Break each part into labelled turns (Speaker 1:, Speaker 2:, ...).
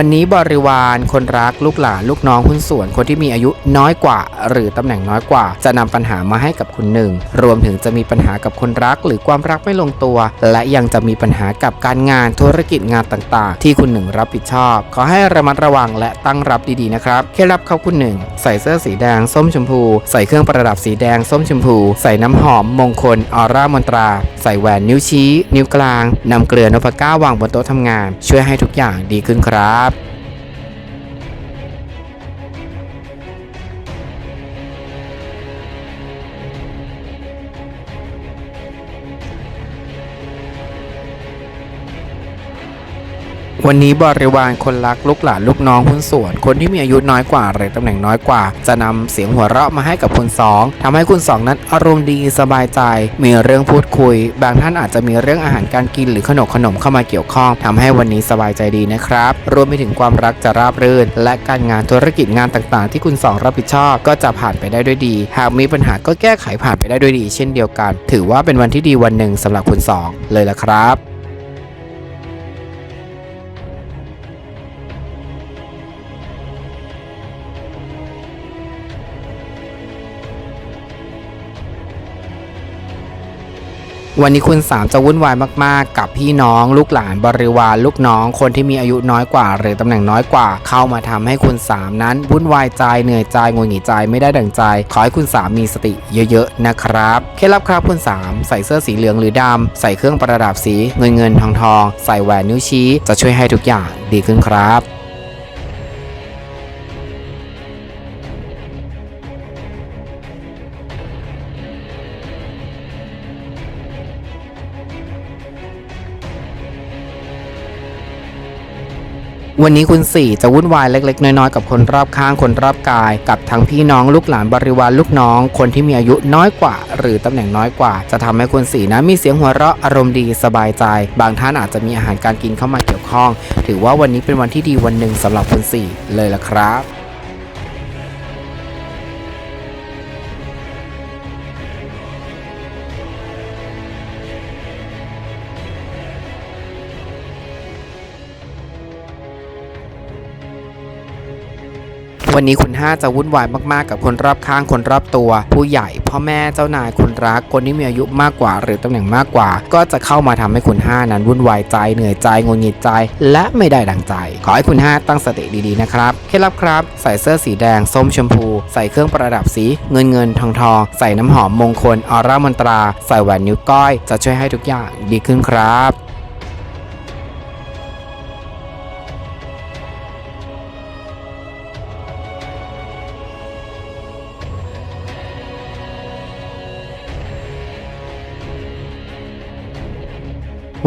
Speaker 1: วันนี้บริวารคนรักลูกหลานลูกน้องหุ้นส่วนคนที่มีอายุน้อยกว่า หรือตำแหน่งน้อยกว่า จะนำปัญหามาให้กับคุณหนึ่ง รวมถึงจะมีปัญหากับคนรักหรือความรักไม่ลงตัว และยังจะมีปัญหากับการงานธุรกิจงานต่างๆ ที่คุณหนึ่งรับผิดชอบ ขอให้ระมัดระวังและตั้งรับดีๆนะครับเคล็ดลับเขาคุณหนึ่งใส่เสื้อสีแดงส้มชมพู ใส่เครื่องประดับสีแดงส้มชมพู ใส่น้ำหอมมงคลออร่ามนตรา ใส่แหวนนิ้วชี้ นิ้วกลางนำเกลือนพก้าวางบนโต๊ะทำงาน ช่วยให้ทุกอย่างดีขึ้นครับครับ วันนี้บริวารคนรักลูกหลานลูกน้องหุ้นส่วน คนที่มีอายุน้อยกว่าหรือตำแหน่งน้อยกว่า จะนำเสียงหัวเราะมาให้กับคุณสองทำให้คุณสองนั้นอารมณ์ดีสบายใจ มีเรื่องพูดคุย บางท่านอาจจะมีเรื่องอาหารการกินหรือขนมขนมเข้ามาเกี่ยวข้องทำให้วันนี้สบายใจดีนะครับ รวมไปถึงความรักจะราบรื่น และการงานธุรกิจงานต่างๆ ที่คุณสองรับผิดชอบก็จะผ่านไปได้ด้วยดี หากมีปัญหาก็แก้ไขผ่านไปได้ด้วยดี เช่นเดียวกัน ถือว่าเป็นวันที่ดีวันหนึ่งสำหรับคุณสองเลยละครับ วันนี้คุณสามจะวุ่นวายมากๆ กับพี่น้องลูกหลานบริวารลูกน้องคนที่มีอายุน้อยกว่า หรือตำแหน่งน้อยกว่า เข้ามาทำให้คุณสามนั้นวุ่นวายใจเหนื่อยใจงุนหงิดใจไม่ได้ดั่งใจ ขอให้คุณสามมีสติเยอะๆนะครับเคล็ดลับครับคุณสามใส่เสื้อสีเหลืองหรือดำใส่เครื่องประดับสีเงินเงินทองทองใส่แหวนนิ้วชี้ จะช่วยให้ทุกอย่างดีขึ้นครับ วันนี้คุณสี่จะวุ่นวายเล็ก ๆ น้อยๆกับคนรอบข้างคนรอบกาย กับทั้งพี่น้องลูกหลานบริวารลูกน้อง คนที่มีอายุน้อยกว่า หรือตำแหน่งน้อยกว่า จะทำให้คุณสี่นะมีเสียงหัวเราะอารมณ์ดีสบายใจ บางท่านอาจจะมีอาหารการกินเข้ามาเกี่ยวข้อง ถือว่าวันนี้เป็นวันที่ดีวันหนึ่งสำหรับคุณสี่เลยละครับ วันนี้คุณห้าจะวุ่นวายมากๆ กับคนรอบข้างคนรอบตัว ผู้ใหญ่พ่อแม่เจ้านายคนรักคนที่มีอายุมากกว่า หรือตำแหน่งมากกว่า ก็จะเข้ามาทำให้คุณห้านั้นวุ่นวายใจเหนื่อยใจงงงิดใจ และไม่ได้ดังใจ ขอให้คุณห้าตั้งสติดีๆนะครับเคล็ดลับครับ ใส่เสื้อสีแดงส้มชมพู ใส่เครื่องประดับสีเงินเงินทองทองใส่น้ำหอมมงคลออร่ามนตรา ใส่แหวนนิ้วก้อย จะช่วยให้ทุกอย่างดีขึ้นครับ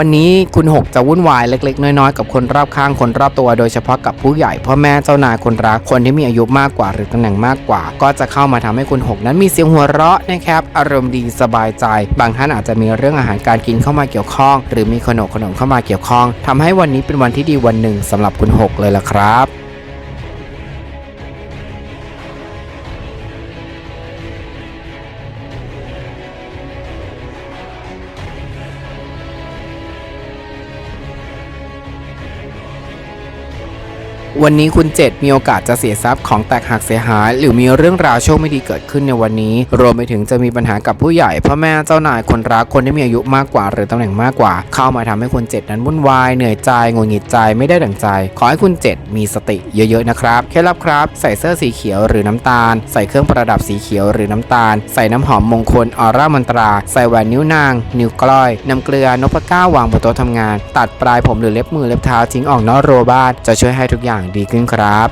Speaker 1: วันนี้คุณหกจะวุ่นวายเล็ก ๆ น้อยๆ กับคนรอบข้างคนรอบตัว โดยเฉพาะกับผู้ใหญ่พ่อแม่เจ้านายคนรักคนที่มีอายุมากกว่า หรือตำแหน่งมากกว่า ก็จะเข้ามาทำให้คุณหกนั้นมีเสียงหัวเราะนะครับอารมณ์ดีสบายใจ บางท่านอาจจะมีเรื่องอาหารการกินเข้ามาเกี่ยวข้อง หรือมีขนมขนมเข้ามาเกี่ยวข้องทำให้วันนี้เป็นวันที่ดีวันหนึ่งสำหรับคุณหกเลยล่ะครับ วันนี้คุณเจ็ดมีโอกาสจะเสียทรัพย์ของแตกหักเสียหาย หรือมีเรื่องราวโชคไม่ดีเกิดขึ้นในวันนี้ รวมไปถึงจะมีปัญหากับผู้ใหญ่พ่อแม่เจ้านายคนรักคนที่มีอายุมากกว่า หรือตำแหน่งมากกว่า เข้ามาทำให้คุณเจ็ดนั้นวุ่นวายเหนื่อยใจงุนหงิดใจไม่ได้ดั่งใจ ขอให้คุณเจ็ดมีสติเยอะๆนะครับเคล็ดลับครับใส่เสื้อสีเขียวหรือน้ำตาล ใส่เครื่องประดับสีเขียวหรือน้ำตาล ใส่น้ำหอมมงคลออร่ามันตรา ใส่แหวนนิ้วนาง นิ้วกล้อยนำเกลือนพก้าวางบนโต๊ะทำงาน ตัดปลายผมหรือเล็บมือเล็บเท้าทิ้งออกนอกรั้วบ้านจะช่วยให้ทุกอย่างดีขึ้นครับ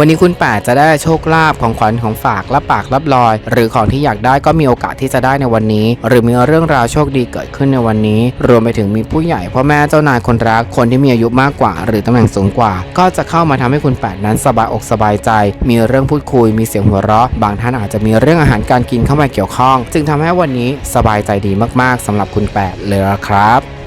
Speaker 1: วันนี้คุณแปดจะได้โชคลาภของขวัญของฝากรับปากรับลอย หรือของที่อยากได้ก็มีโอกาสที่จะได้ในวันนี้ หรือมีเรื่องราวโชคดีเกิดขึ้นในวันนี้ รวมไปถึงมีผู้ใหญ่พ่อแม่เจ้านายคนรักคนที่มีอายุมากกว่า หรือตำแหน่งสูงกว่า ก็จะเข้ามาทำให้คุณแปดนั้นสบายอกสบายใจ มีเรื่องพูดคุย มีเสียงหัวเราะ บางท่านอาจจะมีเรื่องอาหารการกินเข้ามาเกี่ยวข้อง จึงทำให้วันนี้สบายใจดีมากๆสำหรับคุณแปดเลยละครับ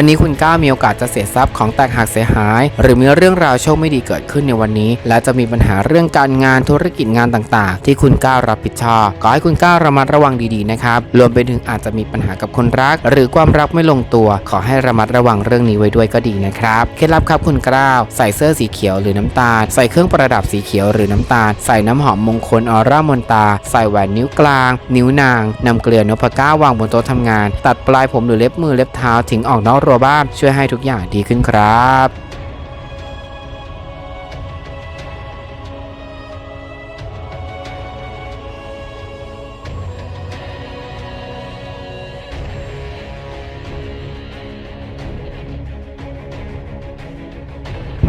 Speaker 1: วันนี้คุณก้าวมีโอกาสจะเสียทรัพย์ของแตกหักเสียหาย หรือมีเรื่องราวโชคไม่ดีเกิดขึ้นในวันนี้ และจะมีปัญหาเรื่องการงานธุรกิจงานต่างๆ ที่คุณก้าวรับผิดชอบขอให้คุณก้าวระมัดระวังดีๆนะครับรวมไปถึงอาจจะมีปัญหากับคนรัก หรือความรักไม่ลงตัว ขอให้ระมัดระวังเรื่องนี้ไว้ด้วยก็ดีนะครับเคล็ดลับครับคุณก้าวใส่เสื้อสีเขียวหรือน้ำตาล ใส่เครื่องประดับสีเขียวหรือน้ำตาล ใส่น้ำหอมมงคลออร่ามนตา ใส่แหวนนิ้วกลาง นิ้วนางนำเกลือนพก้าวางบนโต๊ะทำงาน ตัดปลายผมหรือเล็บมือเล็บเท้าทิ้งออกนอกรั้วบ้านช่วยให้ทุกอย่างดีขึ้นครับ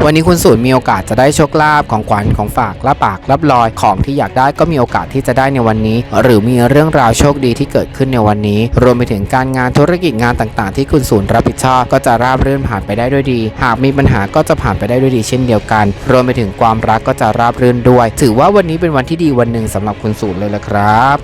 Speaker 1: วันนี้คุณศูนย์มีโอกาสจะได้โชคลาภของขวัญของฝากรับปากรับลอยของที่อยากได้ก็มีโอกาสที่จะได้ในวันนี้ หรือมีเรื่องราวโชคดีที่เกิดขึ้นในวันนี้ รวมไปถึงการงานธุรกิจงานต่างๆ ที่คุณศูนย์รับผิดชอบก็จะราบรื่นผ่านไปได้ด้วยดี หากมีปัญหาก็จะผ่านไปได้ด้วยดีเช่นเดียวกัน รวมไปถึงความรักก็จะราบรื่นด้วย ถือว่าวันนี้เป็นวันที่ดีวันหนึ่งสำหรับคุณศูนย์เลยละครับ